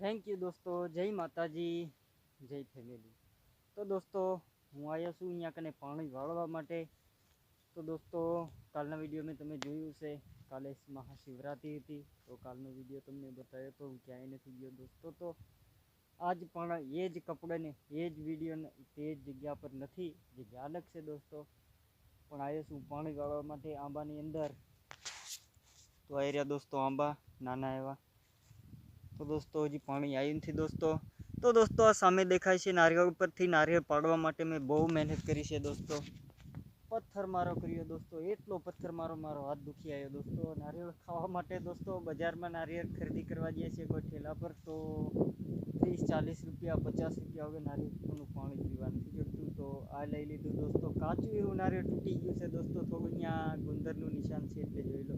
Thank you દોસ્તો જય માતાજી જય ફેમિલી તો દોસ્તો હું આવ્યો છું અહીંયા કને પાણી વાળવા માટે તો દોસ્તો કાલના વીડિયો મેં તમે જોયું છે કાલે મહાશિવરાત્રિ હતી તો કાલનો વીડિયો તમને બતાવ્યો તો હું ક્યાંય નથી ગયો દોસ્તો તો આજ પણ એ જ કપડાને એ જ વીડિયો તે જ જગ્યા પર નથી જગ્યા અલગ છે દોસ્તો પણ આવ્યો છું પાણી વાળવા માટે આંબાની અંદર તો આવી રહ્યા દોસ્તો આંબા નાના એવા તો દોસ્તો, હજી પાણી આવ્યું નથી દોસ્તો. તો દોસ્તો, આ સામે દેખાય છે નારિયેળ ઉપરથી નારિયેળ પાડવા માટે મેં બહુ મહેનત કરી છે દોસ્તો. પથ્થર મારો કર્યો દોસ્તો, એટલો પથ્થર મારો મારો હાથ દુખી આવ્યો દોસ્તો. નારિયેળ ખાવા માટે દોસ્તો, બજારમાં નારિયેળ ખરીદી કરવા જઈએ છીએ કોઈ ઠેલા પર, તો ત્રીસ, ચાલીસ રૂપિયા, પચાસ રૂપિયા વગર નારિયેળનું પાણી પીવા નથી જડતું તો આ લઈ લીધું દોસ્તો. કાચું એવું નારિયેળ તૂટી ગયું છે દોસ્તો, થોડું અહીંયા ગુંદરનું નિશાન છે એટલે જોઈ લો.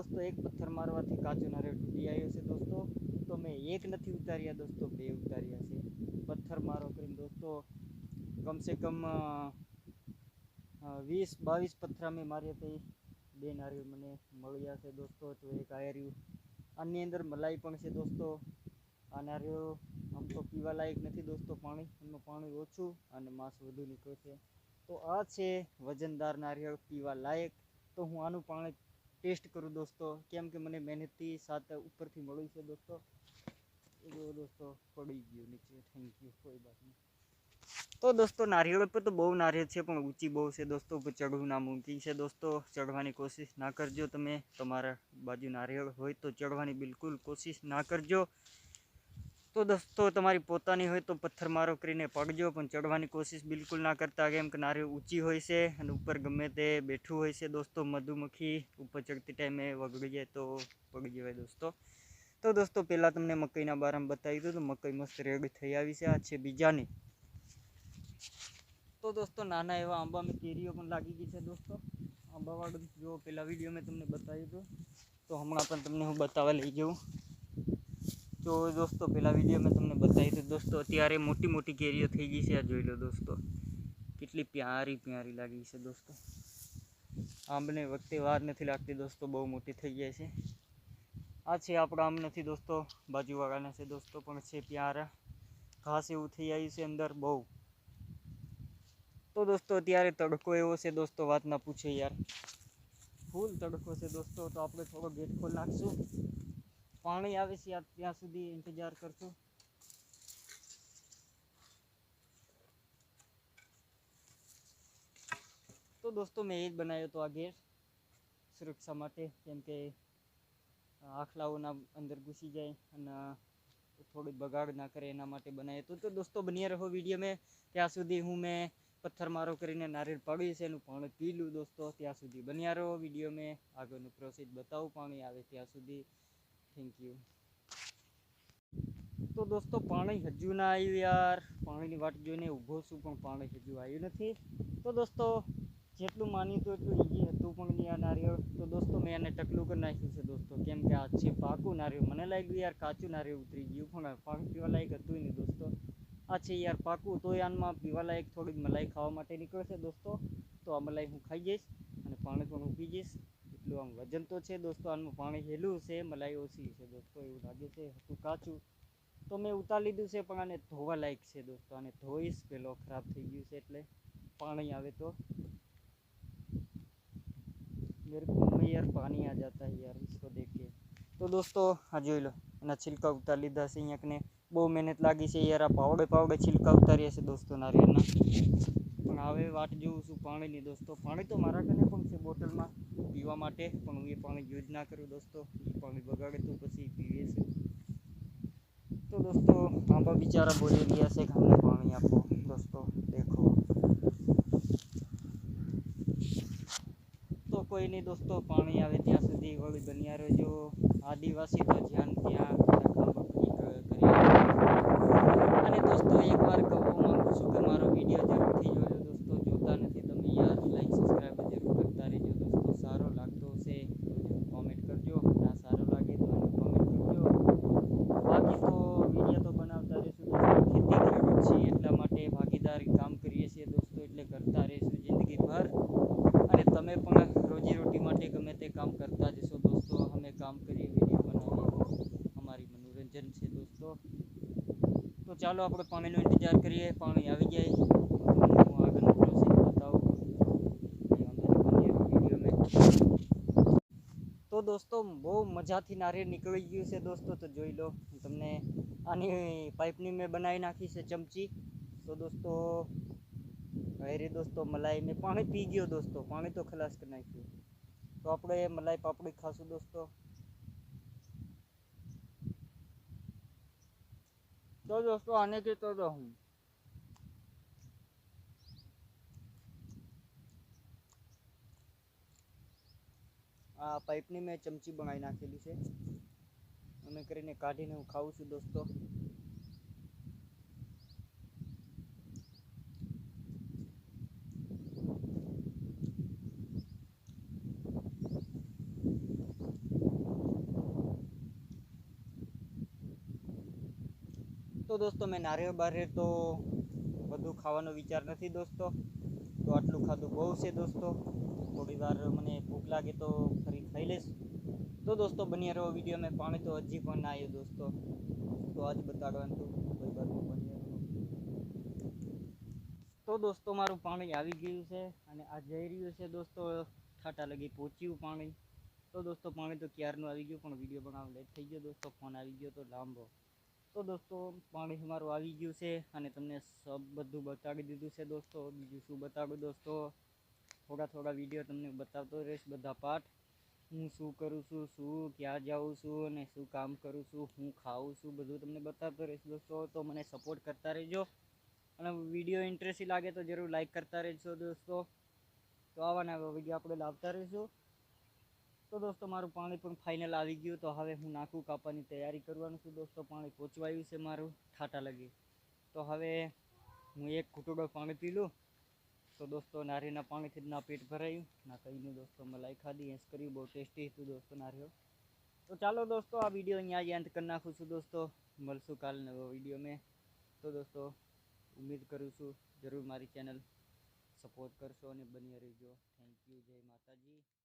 દોસ્તો, એક પથ્થર મારવાથી કાચો નારિયેળ તૂટી આવ્યો છે દોસ્તો. તો મેં એક નથી ઉતાર્યા દોસ્તો, બે ઉતાર્યા છે. પથ્થર મારો કરીને દોસ્તો, કમસે કમ વીસ, બાવીસ પથ્થર મેં માર્યા તે. બે નારિયેળ મને મળ્યા છે દોસ્તો, તો એક આયર્યું. આની અંદર મલાઈ પણ છે દોસ્તો. આ નારિયેળ આમ તો પીવા લાયક નથી દોસ્તો પાણી, એમનું પાણી ઓછું અને માંસ વધુ નીકળે છે. તો આ છે વજનદાર નારિયેળ પીવા લાયક. તો હું આનું પાણી ટેસ્ટ કરું દોસ્તો. કેમ કે મને મહેનતથી સાત ઉપરથી મળ્યું છે દોસ્તો. એ દોસ્તો પડી ગયું નીચે. થેન્ક યુ કોઈ વાત નહીં. તો દોસ્તો નારિયેળ પર તો બહુ નારિયેળ છે, પણ ઊંચી બહુ છે દોસ્તો. ઉપર ચડવું મૂકી છે દોસ્તો. ચડવાની કોશિશ ના કરજો તમે. તમારા બાજુ નારિયેળ હોય તો ચડવાની બિલકુલ કોશિશ ના કરજો. તો દોસ્તો તમારી પોતાની હોય તો પથ્થર મારો કરીને પગજો, પણ ચડવાની કોશિશ બિલકુલ ના કરતા, કેમ કે નારિયેળ ઊંચી હોય છે અને ઉપર ગમે તે બેઠું હોય છે. દોસ્તો મધુમક્ખી ઉપર ચડતી ટાઈમે વગડી જાય તો પડી જવાય દોસ્તો. તો દોસ્તો પહેલાં તમને મકઈના બારામાં બતાવી દઉં તો મકઈ મસ્ત રેડી થઈ આવી છે. આ છે બીજાની. તો દોસ્તો, નાના એવા આંબામાં કેરીઓ પણ લાગી ગઈ છે દોસ્તો. આંબાવાળું, જો પેલા વીડિયો મેં તમને બતાવ્યું હતું તો હમણાં પણ તમને હું બતાવવા લઈ જાઉં. તો દોસ્તો પેલા વીડિયો મેં તમને બતાવી હતું દોસ્તો અત્યારે મોટી મોટી કેરીઓ થઈ ગઈ છે, આ જોઈ લો દોસ્તો. કેટલી પ્યારી પ્યારી લાગી છે દોસ્તો. આંબને વખતે વાર નથી લાગતી દોસ્તો, બહુ મોટી થઈ જાય છે. આ છે આપણો આમ નથી દોસ્તો, બાજુવાળાના છે દોસ્તો, પણ છે પ્યારા. ઘાસ એવું થઈ આવ્યું છે અંદર, બહુ. તો દોસ્તો, અત્યારે તડકો એવો છે દોસ્તો, વાત ના પૂછે યાર. ફૂલ તડકો છે દોસ્તો, તો આપણે થોડો ગેટ ખોલ નાખશું. પાણી આવે છે ત્યાં સુધી ઇંતજાર કરશું. તો દોસ્તો, મેં એ જ બનાવ્યો હતો આ ગેટ સુરક્ષા માટે, કેમ કે આખલાઓના અંદર ઘૂસી જાય અને થોડું બગાડ ના કરે એના માટે બનાવ્યો હતો. તો દોસ્તો, બન્યા રહો વીડિયો મેં ત્યાં સુધી હું મેં પથ્થરમારો કરીને નારિયેળ પાડ્યું છે, એનું પાણી પી લઉં દોસ્તો. ત્યાં સુધી બન્યા રહો વીડિયો મેં આગળનું પ્રોસેસ બતાવું, પાણી આવે ત્યાં સુધી. થેન્ક યુ તો દોસ્તો, પાણી હજુ ના આવ્યું યાર. પાણીની વાટ જોઈને ઊભો છું, પણ પાણી હજુ આવ્યું નથી. તો દોસ્તો, જેટલું માન્યું હતું એટલું ઈઝી હતું પણ આ નારિયેળ. તો દોસ્તો, મેં એને ટકલું કરી નાખ્યું છે દોસ્તો. કેમ કે આ છે પાકું નારિયેળ, મને લાગ્યું યાર કાચું નારિયેળ ઉતરી ગયું, પણ પાક પીવા લાયક હતું નહીં દોસ્તો. આ છે યાર પાકું, તો આનમાં પીવા લાયક થોડીક મલાઈ ખાવા માટે નીકળશે દોસ્તો. તો આ મલાઈ હું ખાઈ જઈશ અને પાણી પણ હું પી જઈશ. એટલું આમ વજન તો છે દોસ્તો આનું પાણી હેલું છે મલાઈ ઓછી છે દોસ્તો એવું લાગે છે હતું કાચું તો મેં ઉતાર લીધું છે પણ આને ધોવા લાયક છે દોસ્તો આને ધોઈશ પેલો ખરાબ થઈ ગયું છે એટલે પાણી આવે તો मेरे को मुंह में यार पानी आ जाता है यार इसको देख के તો દોસ્તો આ જોઈ લો એના છિલકા ઉતાર લીધા છે અહીંયા કને બહુ મહેનત લાગી છે યાર આ પાવડે પાવડે છિલકા ઉતાર્યા છે દોસ્તો નારિયેળના પણ હવે વાટ જોઉં છું પાણીની દોસ્તો. પાણી તો મારા કને પણ છે બોટલમાં. પીવા માટે પણ હું એ પાણી યુઝ ના કરું દોસ્તો. એ પાણી બગાડે તો પછી પીવે છે. તો દોસ્તો આંબા બિચારા બોલી ગયા છે કે અમને પાણી આપો. દોસ્તો દેખો. તો કોઈ નહીં દોસ્તો પાણી આવે ત્યાં સુધી વળી બન્યા રહેજો. આદિવાસી તો ધ્યાન ત્યાં કરી અને દોસ્તો એકવાર કહું માગું છું કે મારો વીડિયો જરૂરથી જોજો દોસ્તો જોતા નથી તમે યાર લાઈક સબસ્ક્રાઈબ જરૂર કરતા રહેજો દોસ્તો સારો લાગતો હશે તો કોમેન્ટ કરજો ના સારો લાગે તો કોમેન્ટ કરજો બાકી તો વીડિયો તો બનાવતા રહીશું દોસ્તો ખેતી ખેડૂત છીએ એટલા માટે ભાગીદારી કામ કરીએ છીએ દોસ્તો એટલે કરતા રહીશું જિંદગીભર અને તમે પણ રોજીરોટી માટે ગમે તે કામ કરતા જશો દોસ્તો. અમે કામ કરીએ વીડિયો બનાવીએ. અમારી મનોરંજન છે દોસ્તો. તો ચાલો આપણે પાણીનો ઇંતજાર કરીએ. પાણી આવી જાય. હું આગળનો પ્રોસેસ. તો દોસ્તો, બહુ મજાથી નારિયેળ નીકળી ગયું છે દોસ્તો. તો જોઈ લો તમને આની પાઇપની મેં બનાવી નાખી છે ચમચી. તો દોસ્તો અરે દોસ્તો, મલાઈ મેં પાણી પી ગયો દોસ્તો, પાણી તો ખલાસ કરી નાખ્યું. તો આપણે મલાઈ પાપડી ખાશું દોસ્તો. તો દોસ્તો, આને કહેતો હતો હું. આ પાઇપની મેં ચમચી બનાવી નાખેલી છે. અમે કરીને કાઢીને હું ખાઉં છું દોસ્તો. તો દોસ્તો, મેં નારિયેળ બારિયેળ તો બધું ખાવાનો વિચાર નથી દોસ્તો. તો આટલું ખાધું બહુ છે દોસ્તો. થોડી વાર મને ભૂખ લાગે તો ફરી ખાઈ લઈશ. તો દોસ્તો, બન્યા રહો વીડિયો મેં પાણી તો હજી પણ ના આવ્યું દોસ્તો. તો આજ બતાડવાનું હતું કોઈ બાજુ તો દોસ્તો, મારું પાણી આવી ગયું છે અને આ જઈ રહ્યું છે દોસ્તો ઠાટા લગી પહોંચ્યું પાણી. તો દોસ્તો, પાણી તો ક્યારનું આવી ગયું પણ વીડિયો બનાવવા લેટ થઈ ગયો દોસ્તો ફોન આવી ગયો તો લાંબો. તો દોસ્તો, પાણી અમારું આવી ગયું છે અને તમને સબ બધું બતાવી દીધું છે દોસ્તો. બીજું શું બતાવું દોસ્તો? થોડા થોડા વીડિયો તમને બતાવતો રહીશ બધા પાઠ. હું શું કરું છું, શું, ક્યાં જાઉં છું અને શું કામ કરું છું, હું ખાઉં છું, બધું તમને બતાવતો રહીશ દોસ્તો. તો મને સપોર્ટ કરતા રહેજો. અને વીડિયો ઇન્ટરેસ્ટી લાગે તો જરૂર લાઈક કરતા રહેજો દોસ્તો. તો આવાના વીડિયો આપણે લાવતા રહીશું. તો દોસ્તો, મારું પાણી પણ ફાઇનલ આવી ગયું. તો હવે હું નાખું કાપવાની તૈયારી કરવાનું છું દોસ્તો. પાણી પહોંચવાયું છે મારું ઠાટા લગી. તો હવે હું એક ઘૂંટડો પાણી પી લઉં. તો દોસ્તો, નારિયેળના પાણીથી જ ના પેટ ભરાયું. ના કંઈ નહીં દોસ્તો મલાઈ ખાધી એસ કર્યું, બહુ ટેસ્ટી હતું દોસ્તો નારિયેળ. તો ચાલો દોસ્તો, આ વીડિયો અહીંયા જ અંત કરી નાખું છું દોસ્તો. મળશું કાલ નવો વીડિયો મેં. તો દોસ્તો ઉમ્મીદ કરું છું, જરૂર મારી ચેનલ સપોર્ટ કરશો અને બની રહેજો. થેન્ક યુ જય માતાજી.